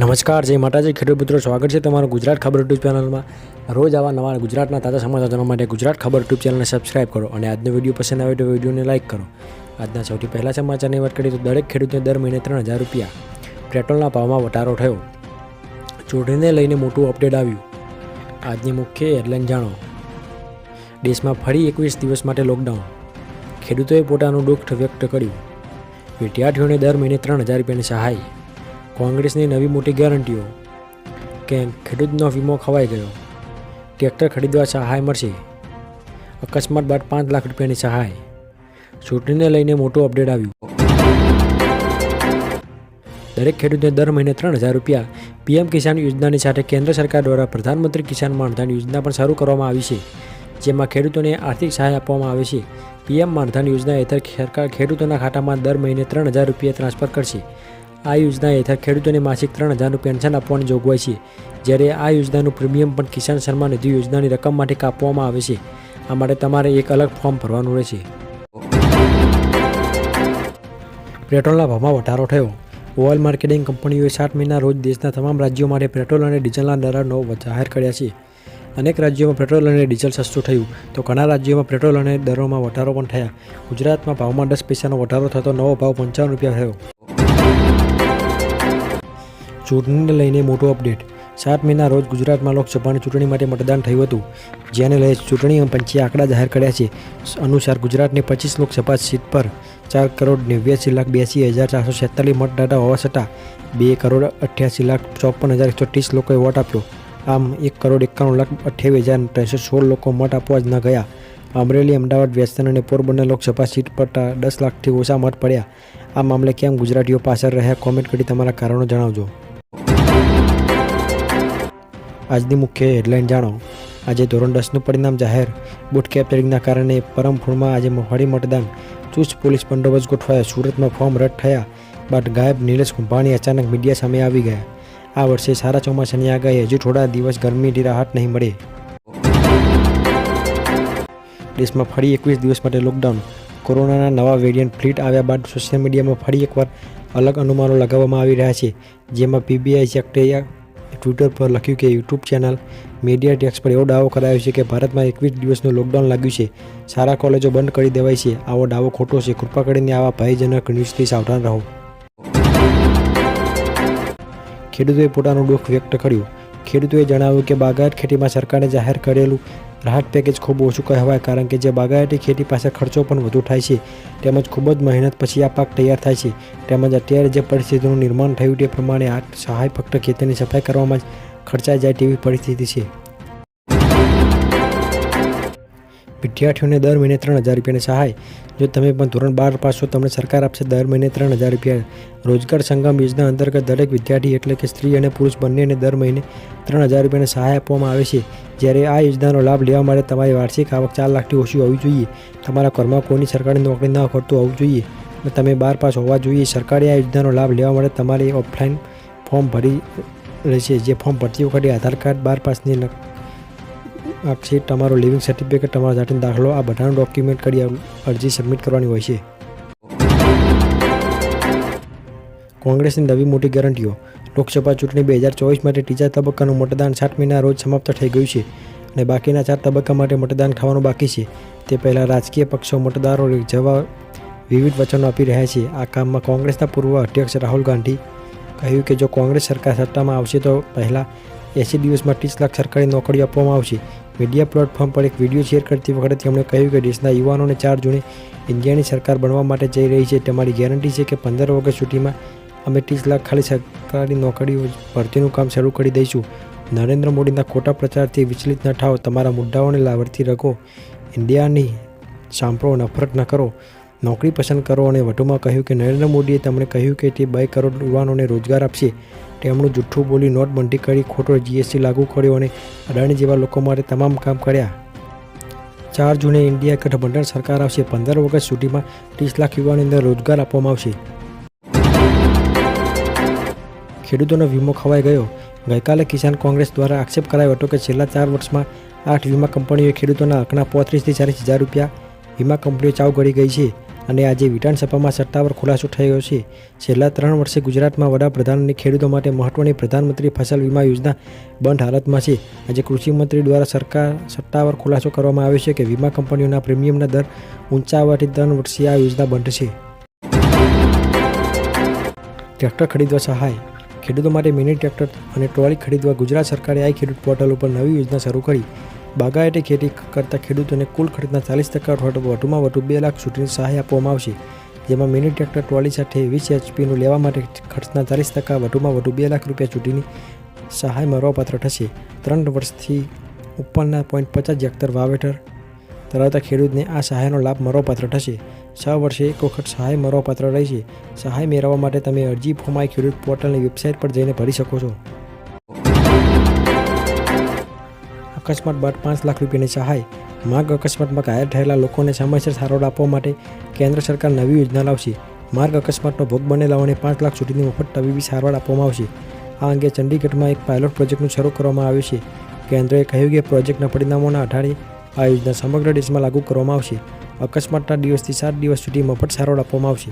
નમસ્કાર, જય માતાજી, ખેડૂત મિત્રો, સ્વાગત છે તમારું ગુજરાત ખબર યુટ્યુબ ચેનલમાં. રોજ આવા નવા ગુજરાતના તાજા સમાચાર જાણવા માટે ગુજરાત ખબર યુટ્યુબ ચેનલને સબસ્ક્રાઇબ કરો અને આજનો વીડિયો પસંદ આવે તો વિડીયોને લાઇક કરો. આજના સૌથી પહેલા સમાચારની વાત કરીએ તો દરેક ખેડૂતને દર મહિને ત્રણ હજાર રૂપિયા પેટ્રોલના ભાવમાં વધારો થયો. ચૂંટણીને લઈને મોટું અપડેટ આવ્યું. આજની મુખ્ય હેડલાઇન જાણો. દેશમાં ફરી એકવીસ દિવસ માટે લોકડાઉન. ખેડૂતોએ પોતાનું દુઃખ વ્યક્ત કર્યું. વિદ્યાર્થીઓને દર મહિને ત્રણ હજાર રૂપિયાની સહાય. કોંગ્રેસની નવી મોટી ગેરંટીઓ કે ખેડૂતનો વીમો ખવાઈ ગયો. ટ્રેક્ટર ખરીદવા સહાય મળશે. અકસ્માત બાદ પાંચ લાખ રૂપિયાની સહાય. ચૂંટણીને લઈને મોટું અપડેટ આવ્યું. દરેક ખેડૂતને દર મહિને ત્રણ હજાર રૂપિયા પીએમ કિસાન યોજનાની સાથે કેન્દ્ર સરકાર દ્વારા પ્રધાનમંત્રી કિસાન માનધન યોજના પણ શરૂ કરવામાં આવી છે, જેમાં ખેડૂતોને આર્થિક સહાય આપવામાં આવે છે. પીએમ માનધન યોજના હેઠળ સરકાર ખેડૂતોના ખાતામાં દર મહિને ત્રણ હજાર રૂપિયા ટ્રાન્સફર કરશે. આ યોજના હેઠળ ખેડૂતોને માસિક ત્રણ હજારનું પેન્શન આપવાની જોગવાઈ છે. જ્યારે આ યોજનાનું પ્રીમિયમ પણ કિસાન સન્માન નિધિ યોજનાની રકમ માટે કાપવામાં આવે છે. આ માટે તમારે એક અલગ ફોર્મ ભરવાનું રહેશે. પેટ્રોલના ભાવમાં વધારો થયો. ઓઇલ માર્કેટિંગ કંપનીઓએ સાત મહિના રોજ દેશના તમામ રાજ્યો માટે પેટ્રોલ અને ડીઝલના દરનો જાહેર કર્યા છે. અનેક રાજ્યોમાં પેટ્રોલ અને ડીઝલ સસ્તું થયું. તો ઘણા રાજ્યોમાં પેટ્રોલ અને દરોમાં વધારો પણ થયા. ગુજરાતમાં ભાવમાં દસ પૈસાનો વધારો થતો નવો ભાવ પંચાવન રૂપિયા થયો. ચૂંટણીને લઈને મોટો અપડેટ. સાત મહિના રોજ ગુજરાતમાં લોકસભાની ચૂંટણી માટે મતદાન થયું હતું. જેને લઈ ચૂંટણી પંચે આંકડા જાહેર કર્યા છે. અનુસાર ગુજરાતની પચીસ લોકસભા સીટ પર ચાર કરોડ નેવ્યાસી લાખ બ્યાસી હજાર ચારસો છેતાલીસ મતદાતા હોવા છતાં બે કરોડ અઠ્યાસી લાખ ચોપન હજાર એકસો ત્રીસ લોકોએ વોટ આપ્યો. આમ એક કરોડ એકાણું લાખ અઠ્યાવીસ હજાર ત્રણસો સોળ લોકો મત આપવા જ ન ગયા. અમરેલી, અમદાવાદ વેસ્ટર્ન અને પોરબંદર લોકસભા સીટ પર દસ લાખથી ઓછા મત પડ્યા. આ મામલે કેમ ગુજરાતીઓ પાછળ રહ્યા? કોમેન્ટ કરી તમારા કારણો જણાવજો. આજની મુખ્ય હેડલાઇન જાણો. આજે ધોરણ દસનું પરિણામ જાહેર. બુટ કેપ્ચરિંગના કારણે પરમપુરમાં આજે ફરી મતદાન. ચુસ્ત પોલીસ બંદોબસ્ત ગોઠવાયા. સુરતમાં ફોર્મ રદ થયા બાદ ગાયબ નિલેશ કુંભાણી અચાનક મીડિયા સામે આવી ગયા. આ વર્ષે સારા ચોમાસાની આગાહી. હજુ થોડા દિવસ ગરમીથી રાહત નહીં મળે. દેશમાં ફરી એકવીસ દિવસ માટે લોકડાઉન કોરોનાના નવા વેરિયન્ટ ફ્લીટ આવ્યા બાદ સોશિયલ મીડિયામાં ફરી એકવાર અલગ અનુમાનો લગાવવામાં આવી રહ્યા છે. જેમાં પીબીઆઈ સેક્રેટરીએ ટ્વિટર પર લખ્યું કે યુટ્યુબ ચેનલ મીડિયા ટેક્સ પર એવો દાવો કરાયો છે કે ભારતમાં એકવીસ દિવસનું લોકડાઉન લાગ્યું છે. સારા કોલેજો બંધ કરી દેવાય છે. આવો દાવો ખોટો છે. કૃપા કરીને આવા ભયજનક ન્યૂઝથી સાવધાન રહો. ખેડૂતોએ પોતાનું દુઃખ વ્યક્ત કર્યું. ખેડૂતોએ જણાવ્યું કે બાગાયત ખેતીમાં સરકારે જાહેર કરેલું રાહત પેકેજ ખૂબ ઓછું કહેવાય કારણ કે જે બાગાયતી ખેતી પાસે ખર્ચો પણ વધુ થાય છે, તેમજ ખૂબ જ મહેનત પછી આ પાક તૈયાર થાય છે. તેમજ અત્યારે જે પરિસ્થિતિનું નિર્માણ થયું તે પ્રમાણે આ સહાય ફક્ત ખેતરની સફાઈ કરવામાં જ ખર્ચાઈ જાય તેવી પરિસ્થિતિ છે. વિદ્યાર્થીઓને દર મહિને ત્રણ હજાર રૂપિયાની સહાય. જો તમે પણ ધોરણ બાર પાસ છો, તમને સરકાર આપશે દર મહિને ત્રણ હજાર રૂપિયા. રોજગાર સંગમ યોજના અંતર્ગત દરેક વિદ્યાર્થી, એટલે કે સ્ત્રી અને પુરુષ બંનેને દર મહિને ત્રણ હજાર રૂપિયાની સહાય આપવામાં આવે છે. જ્યારે આ યોજનાનો લાભ લેવા માટે તમારી વાર્ષિક આવક ચાર લાખથી ઓછી હોવી જોઈએ. તમારા ઘરમાં કોઈની સરકારી નોકરી ન કરતું હોવું જોઈએ. તમે બાર પાસ હોવા જોઈએ. સરકારે આ યોજનાનો લાભ લેવા માટે તમારે ઓફલાઈન ફોર્મ ભરી રહેશે. જે ફોર્મ ભરતી વખતે આધાર કાર્ડ બાર પાસની માર્કશીટ તમારો લિવિંગ સર્ટિફિકેટ, તમારો જાતિનો દાખલો, આ બધાનું ડોક્યુમેન્ટ કરી અરજી સબમિટ કરવાની હોય છે. કોંગ્રેસની નવી મોટી ગેરંટીઓ. લોકસભા ચૂંટણી બે હજાર ચોવીસ માટે ત્રીજા તબક્કાનું મતદાન સાત મહિના રોજ સમાપ્ત થઈ ગયું છે અને બાકીના ચાર તબક્કા માટે મતદાન થવાનું બાકી છે. તે પહેલાં રાજકીય પક્ષો મતદારો જવા વિવિધ વચનો આપી રહ્યા છે. આ કામમાં કોંગ્રેસના પૂર્વ અધ્યક્ષ રાહુલ ગાંધી કહ્યું કે જો કોંગ્રેસ સરકાર સત્તામાં આવશે તો પહેલાં એંસી દિવસમાં ત્રીસ લાખ સરકારી નોકરીઓ આપવામાં આવશે. મીડિયા પ્લેટફોર્મ પર એક વીડિયો શેર કરતી વખતે તેમણે કહ્યું કે દેશના યુવાનોને ચાર જૂને ઇન્ડિયાની સરકાર બનવા માટે જઈ રહી છે. તમારી ગેરંટી છે કે પંદર ઓગસ્ટ સુધીમાં અમે ત્રીસ લાખ ખાલી સરકારી નોકરીઓ ભરતીનું કામ શરૂ કરી દઈશું. નરેન્દ્ર મોદીના ખોટા પ્રચારથી વિચલિત ન થાઓ. તમારા મુદ્દાઓને લાવડતી રખો. ઇન્ડિયાની સાંભળો, નફરત ન કરો. નોકરી પસંદ કરો અને વધુમાં કહ્યું કે નરેન્દ્ર મોદીએ તેમણે કહ્યું કે તે બે કરોડ યુવાનોને રોજગાર આપશે. તેમનું જુઠ્ઠું બોલી નોટબંધી કરી ખોટો જીએસટી લાગુ કર્યો અને અદાણી જેવા લોકો માટે તમામ કામ કર્યા. ચાર જૂને ઇન્ડિયા ગઠબંધન સરકાર આવશે. પંદર ઓગસ્ટ સુધીમાં ત્રીસ લાખ યુવાનોને રોજગાર આપવામાં આવશે. ખેડૂતોનો વીમો ખવાઈ ગયો. ગઈકાલે કિસાન કોંગ્રેસ દ્વારા આક્ષેપ કરાયો હતો કે છેલ્લા ચાર વર્ષમાં આઠ વીમા કંપનીઓએ ખેડૂતોના હકના પોત્રીસથી ચાલીસ હજાર રૂપિયા વીમા કંપનીઓ ચાવ કરી ગઈ છે. અને આજે વિધાનસભામાં સત્તાવાર ખુલાસો થયો છે. છેલ્લા ત્રણ વર્ષે ગુજરાતમાં વડાપ્રધાન અને ખેડૂતો માટે મહત્વની પ્રધાનમંત્રી ફસલ વીમા યોજના બંધ હાલતમાં છે. આજે કૃષિમંત્રી દ્વારા સરકાર સત્તાવાર ખુલાસો કરવામાં આવ્યો છે કે વીમા કંપનીઓના પ્રીમિયમના દર ઊંચાવવાથી ત્રણ વર્ષે આ યોજના બંધ છે. ટ્રેક્ટર ખરીદવા સહાય. ખેડૂતો માટે મિની ટ્રેક્ટર અને ટ્રોલી ખરીદવા ગુજરાત સરકારે આઈ ખેડૂત પોર્ટલ ઉપર નવી યોજના શરૂ કરી. બાગાયતી ખેતી કરતા ખેડૂતોને કુલ ખર્ચના ચાલીસ ટકા વધુમાં વધુ બે લાખ સુધીની સહાય આપવામાં આવશે. જેમાં મિની ટ્રેક્ટર, ટ્રોલી સાથે વીસ એચપીનું લેવા માટે ખર્ચના ચાલીસ ટકા વધુમાં વધુ બે લાખ રૂપિયા સુધીની સહાય મળવાપાત્ર થશે. ત્રણ વર્ષથી ઉપરના પોઈન્ટ પચાસ હેક્ટર વાવેતર ધરાવતા ખેડૂતને આ સહાયનો લાભ મળવાપાત્ર થશે. છ વર્ષે એક વખત સહાય મળવાપાત્ર રહેશે. સહાય મેળવવા માટે તમે અરજી ફોર્મ ખેડૂત પોર્ટલની વેબસાઇટ પર જઈને ભરી શકો છો. અકસ્માત બાદ પાંચ લાખ રૂપિયાની સહાય. માર્ગ અકસ્માતમાં ઘાયલ થયેલા લોકોને સમયસર સારવાર આપવા માટે કેન્દ્ર સરકાર નવી યોજના લાવશે. માર્ગ અકસ્માતનો ભોગ બનેલાઓને પાંચ લાખ સુધીની મફત તબીબી સારવાર આપવામાં આવશે. આ અંગે ચંડીગઢમાં એક પાયલોટ પ્રોજેક્ટનું શરૂ કરવામાં આવ્યું છે. કેન્દ્રએ કહ્યું કે પ્રોજેક્ટના પરિણામોના આધારે આ યોજના સમગ્ર દેશમાં લાગુ કરવામાં આવશે. અકસ્માતના દિવસથી સાત દિવસ સુધી મફત સારવાર આપવામાં આવશે.